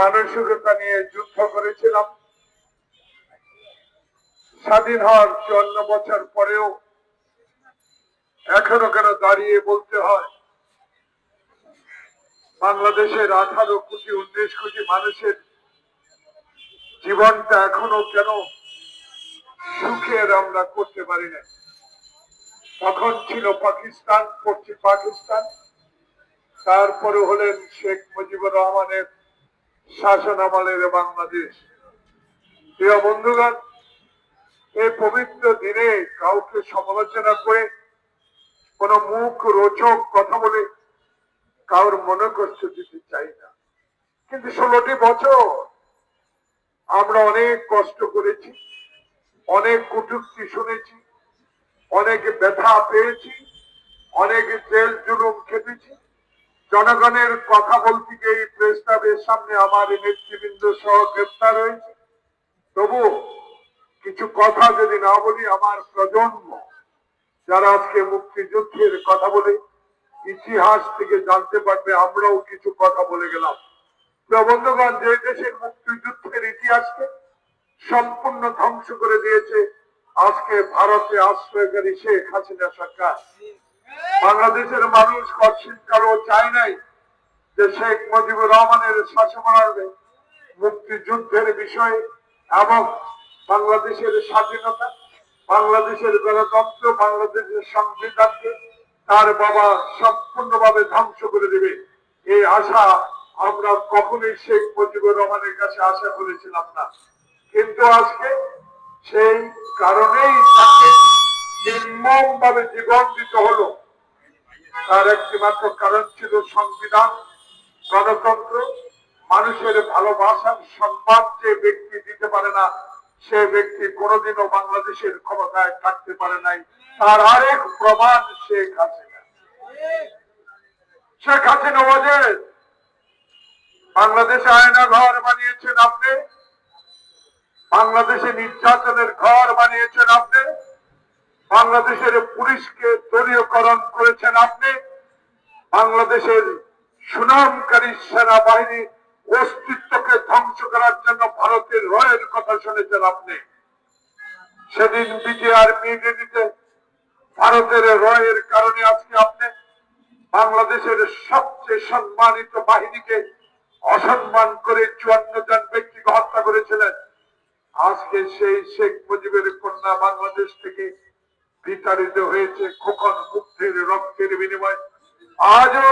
মানসিকতা নিয়ে যুদ্ধ করেছিলাম। স্বাধীন হওয়ার চুয়ান্ন বছর পরেও এখনও কেন দাঁড়িয়ে বলতে হয়? বাংলাদেশের আঠারো কোটি, উনিশ কোটি মানুষের জীবনটা এখনও কেন সুখের আমরা করতে পারি না তখন ছিল পাকিস্তান পশ্চিম পাকিস্তান। তারপরে হলেন শেখ মুজিবুর রহমানের শাসন আমলের বাংলাদেশ। প্রিয় বন্ধুগণ, এই পবিত্র দিনে কাউকে সমালোচনা করে, কোন মুখ রোচক কথা বলে কারোর মনে কষ্ট দিতে চাই না। কিন্তু ষোলোটি বছর আমরা অনেক কষ্ট করেছি, অনেক কুটুক্তি শুনেছি, অনেক ব্যথা পেয়েছি, অনেক জেল জুলুম খেটেছি জনগণের কথা বলতে গিয়ে প্রেস ক্লাবের সামনে আমার নেতৃবৃন্দ সহ গ্রেপ্তার হয়েছে। তবু কিছু কথা যদি না বলি, আমার প্রজন্ম যারা আজকে মুক্তিযুদ্ধের কথা বলে ইতিহাস থেকে জানতে পারবে, আমরাও কিছু কথা বলে গেলাম। প্রিয় বন্ধুগণ, যে দেশের মুক্তিযুদ্ধের ইতিহাসকে সম্পূর্ণ ধ্বংস করে দিয়েছে, আজকে ভারতে আশ্রয়কারী শেখ হাসিনা সরকার। বাংলাদেশের মানুষ কর্ষিকারও চায় নাই যে শেখ মুজিবুর রহমানের শাসনার্থে মুক্তিযুদ্ধের বিষয়ে এবং বাংলাদেশের স্বাধীনতা, বাংলাদেশের গণতন্ত্র, বাংলাদেশের সংবিধানকে তার বাবা সম্পূর্ণভাবে ধ্বংস করে দেবে। এই আশা আমরা কখনোই শেখ মুজিবুর রহমানের কাছে আশা করেছিলাম না। কিন্তু আজকে সেই কারণেই তাকে নির্মম ভাবে জীবন দিতে হলো। তার একটি মাত্র কারণ ছিল সংবিধান, গণতন্ত্র। মানুষের ভালোবাসার সম্মান যে ব্যক্তি দিতে পারে না, সে ব্যক্তি কোনোদিনও বাংলাদেশের ক্ষমতায় থাকতে পারে নাই। তার আরেক প্রমাণ শেখ হাসিনা। শেখ হাসিনা বাংলাদেশে আয়না ঘর বানিয়েছেন আপনি। বাংলাদেশে নির্যাতনের ঘর বানিয়েছেন আপনি। বাংলাদেশের পুলিশকে দলীয়করণ করেছেন আপনি। বাংলাদেশের সুনামকারী সেনাবাহিনী অস্তিত্বকে ধ্বংস করার জন্য ভারতের রয়ের কথা শুনেছেন আপনি। সেদিন বিটিআর মিউনিটিতে ভারতের রয়ের কারণে আজকে আপনি বাংলাদেশের সবচেয়ে সম্মানিত বাহিনীকে অসম্মান করে চুয়ান্ন জন ব্যক্তিকে হত্যা করেছিলেন। আজকে সেই শেখ মুজিবের কন্যা বাংলাদেশ থেকে বিতাড়িত হয়েছে খোকন মুক্তের রক্তের বিনিময়। আজও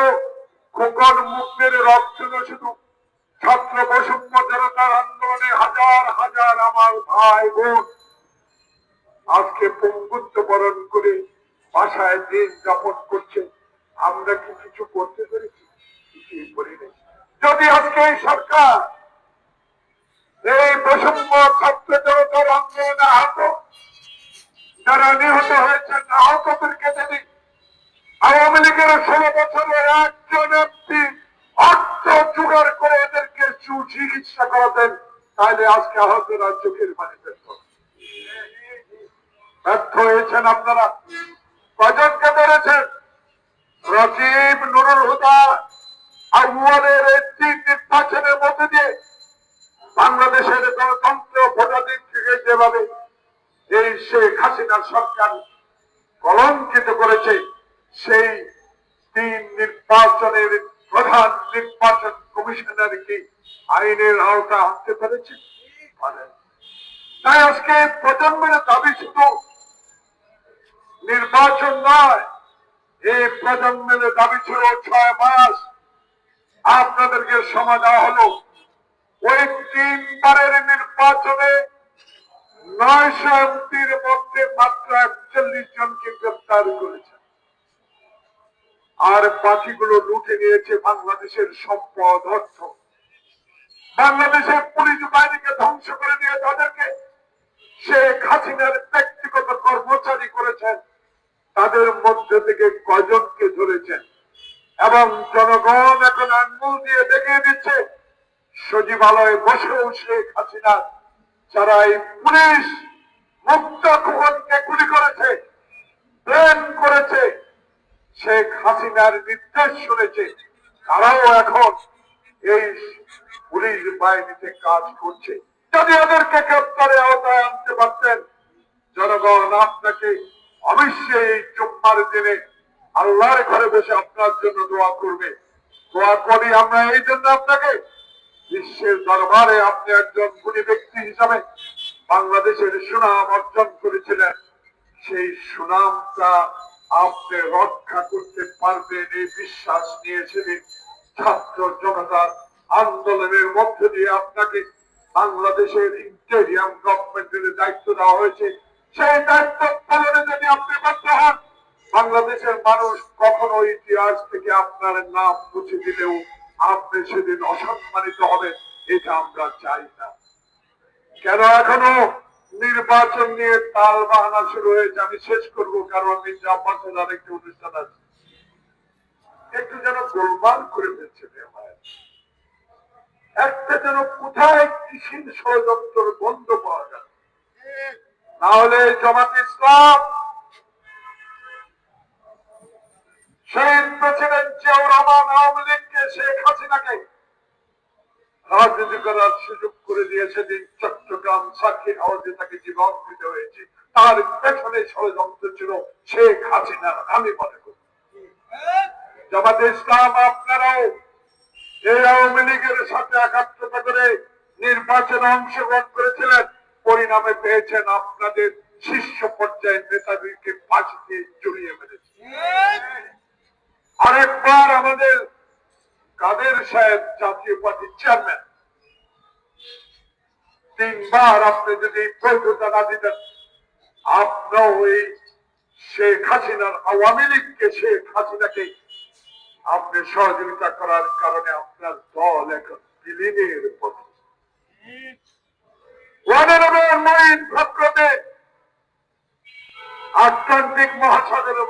খোকন মুক্তের রক্ত শুধু ছাত্র বৈষম্য জনতার আন্দোলনে হাজার হাজার আমার ভাই বোন। আজকে পঙ্গুত্ব বরণ করে বাসায় দিন যাপন করছে। আমরা কি কিছু করতে পেরেছি? কিছুই করিনি যদি আজকে এই সরকার এই বৈষম্য ছাত্র জনতার আন্দোলনে আহত যারা নিহত হয়েছেন আহতদেরকে যদি আওয়ামী লীগের ষোলো বছরের একজন ব্যক্তি অর্থ জোগাড় করে এদেরকে সুচিকিৎসা করাতেন, তাহলে আজকে আহতরা চোখের পানি পেত ব্যর্থ হয়েছেন আপনারা। কজনকে ধরেছেন? রকিব নুরুল হুদা আউয়ালের একটি নির্বাচনের মধ্যে দিয়ে বাংলাদেশের গণতন্ত্র ভোটাধিক থেকে যেভাবে এই শেখ হাসিনার সরকার কলঙ্কিত করেছে, সেই তিন নির্বাচনের প্রধান নির্বাচন কমিশনার কি আইনের আওতা আনতে পেরেছে। তাই আজকে প্রজন্মের দাবি শুধু নির্বাচন নয় এই প্রজন্মের দাবি ছিল ছয় মাস। আপনাদেরকে সময় দেওয়া হলো। ওই তিনবারের নির্বাচনে নয়শো এমপির মধ্যে মাত্র একচল্লিশ জনকে গ্রেপ্তার করেছে। আর বাকিগুলো লুটে নিয়েছে বাংলাদেশের সম্পদ অর্থ। বাংলাদেশের পুলিশ বাহিনীকে ধ্বংস করে দিয়ে তাদেরকে শেখ হাসিনার ব্যক্তিগত কর্মচারী করেছেন। তাদের মধ্যে থেকে কজনকে ধরেছেন? এবং জনগণ এখন আঙ্গুল দিয়ে দেখিয়ে দিচ্ছে, সচিবালয়ে বসেও শেখ হাসিনা যারা এই পুলিশ মুক্ত খুবনকে গুলি করেছে প্রেম করেছে শেখ হাসিনার নির্দেশ শুনেছে। তারাও এখন এই পুলিশ বাহিনীতে কাজ করছে। যদি ওদেরকে গ্রেপ্তারে আওতায় আনতে পারতেন, জনগণ আপনাকে অবশ্যই এই জুম্মার দিনে আল্লাহর ঘরে বসে আপনার জন্য দোয়া করবে। দোয়া করি আমরা এই জন্য আপনাকে। বিশ্বের দরবারে আপনি একজন গুণী ব্যক্তি হিসাবে বাংলাদেশের সুনাম অর্জন করেছিলেন। সেই সুনামটা আপনি রক্ষা করতে পারবেন এই বিশ্বাস নিয়েছিলেন ছাত্র জনতার আন্দোলনের মধ্যে দিয়ে আপনাকে বাংলাদেশের ইন্টেরিয়াম গভর্নমেন্টের দায়িত্ব দেওয়া হয়েছে। সেই দায়িত্ব পালনে যদি আপনি ব্যর্থ হন, বাংলাদেশের মানুষ কখনো ইতিহাস থেকে আপনার নাম মুছে দিলেও আপনি সেদিন অসম্মানিত হবেন, এটা আমরা চাই না। কেন এখনও নির্বাচন নিয়ে তাল বাহানা শুরু হয়েছে। আমি শেষ করব, কারণ মির্জা আব্বাসের আরেকটি অনুষ্ঠান আছে। একটু যেন গোলমাল করে ফেলছে একটা যেন কোথায় কৃষির ষড়যন্ত্র বন্ধ পাওয়া যায়। নাহলে জমাত ইসলাম শহীদ প্রেসিডেন্ট জিয়াউর রহমান আওয়ামী লীগকে, শেখ হাসিনাকে রাজনীতি করার সুযোগ করে দিয়েছে দিন চট্টগ্রাম সাক্ষী হাউসে তাকে জীবন দিতে হয়েছে। তার পেছনে ষড়যন্ত্র ছিল শেখ হাসিনা আমি মনে করি। জামাতে ইসলাম, আপনারাও এই আওয়ামী লীগের সাথে একাত্মতা করে নির্বাচনে অংশগ্রহণ করেছিলেন। পরিণামে পেয়েছেন আপনাদের শীর্ষ পর্যায়ের নেতাদেরকে ফাঁসি দিয়ে জড়িয়ে মেরেছে। আরেকবার আমাদের কাদের সাহেব জাতীয় পার্টির চেয়ারম্যান? তিনবার আপনি যদি বৈধতা না দিতেন আপনাও এই শেখ হাসিনার আওয়ামী লীগকে, শেখ হাসিনাকে আপনি সহযোগিতা করার কারণে আপনার দল এখন বিলীনের পথে। আটলান্টিক মহাসাগরের